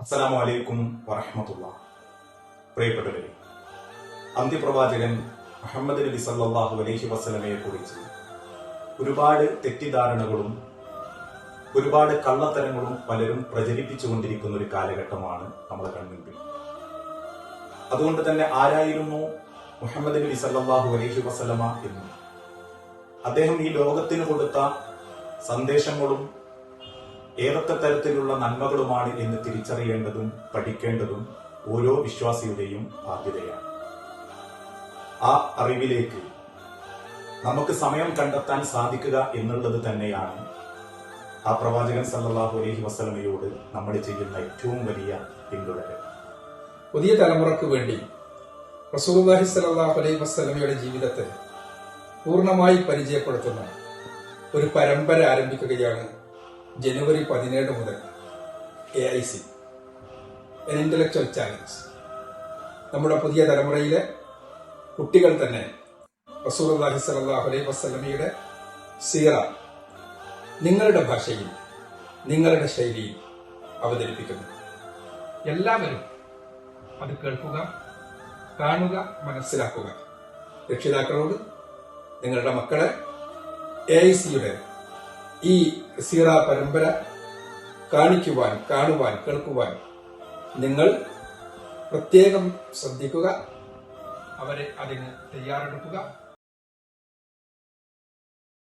അസ്സലാമു അലൈക്കും വറഹമത്തുള്ള പ്രിയപ്പെട്ടവരെ അന്ത്യപ്രവാചകൻ മുഹമ്മദ് നബി സല്ലാഹു അലൈഹി വസ്ലമയെ കുറിച്ച് ഒരുപാട് തെറ്റിദ്ധാരണകളും ഒരുപാട് കള്ളത്തരങ്ങളും പലരും പ്രചരിപ്പിച്ചുകൊണ്ടിരിക്കുന്ന ഒരു കാലഘട്ടമാണ് നമ്മുടെ കൺമുൻപിൽ. അതുകൊണ്ട് തന്നെ ആരായിരുന്നു മുഹമ്മദ് നബി സല്ലാഹു അലൈഹി വസല്ലമ എന്ന്? അദ്ദേഹം ഈ ലോകത്തിന് കൊടുത്ത സന്ദേശങ്ങളും ഏതൊക്കെ തരത്തിലുള്ള നന്മകളുമാണ് എന്ന് തിരിച്ചറിയേണ്ടതും പഠിക്കേണ്ടതും ഓരോ വിശ്വാസിയുടെയും ബാധ്യതയാണ്. ആ അറിവിലേക്ക് നമുക്ക് സമയം കണ്ടെത്താൻ സാധിക്കുക എന്നുള്ളത് തന്നെയാണ് ആ പ്രവാചകൻ സല്ലാഹു അലഹി വസ്ലമയോട് നമ്മൾ ചെയ്യുന്ന ഏറ്റവും വലിയ പിന്തുടരൽ പുതിയ തലമുറയ്ക്ക് വേണ്ടി റസൂലുള്ളാഹി സ്വല്ലല്ലാഹു അലൈഹി വസ്ലമയുടെ ജീവിതത്തെ പൂർണമായി പരിചയപ്പെടുത്തുന്ന ഒരു പരമ്പര ആരംഭിക്കുകയാണ് ജനുവരി പതിനേഴ് മുതൽ A I C N intellectual challenge നമ്മുടെ പുതിയ തലമുറയിലെ കുട്ടികൾ തന്നെ റസൂലുള്ളാഹി സലാഹു അലൈഹി വസല്ലമയുടെ സീറ നിങ്ങളുടെ ഭാഷയിൽ നിങ്ങളുടെ ശൈലിയിൽ അവതരിപ്പിക്കുന്നു. എല്ലാവരും അത് കേൾക്കുക കാണുക മനസ്സിലാക്കുക. രക്ഷിതാക്കളോട് നിങ്ങളുടെ മക്കളെ എ ഐ സിയുടെ ഈ സീറ പരമ്പര കാണിക്കുവാൻ കാണുവാൻ കേൾക്കുവാൻ നിങ്ങൾ പ്രത്യേകം ശ്രദ്ധിക്കുക അവരെ അതിന് തയ്യാറെടുക്കുക.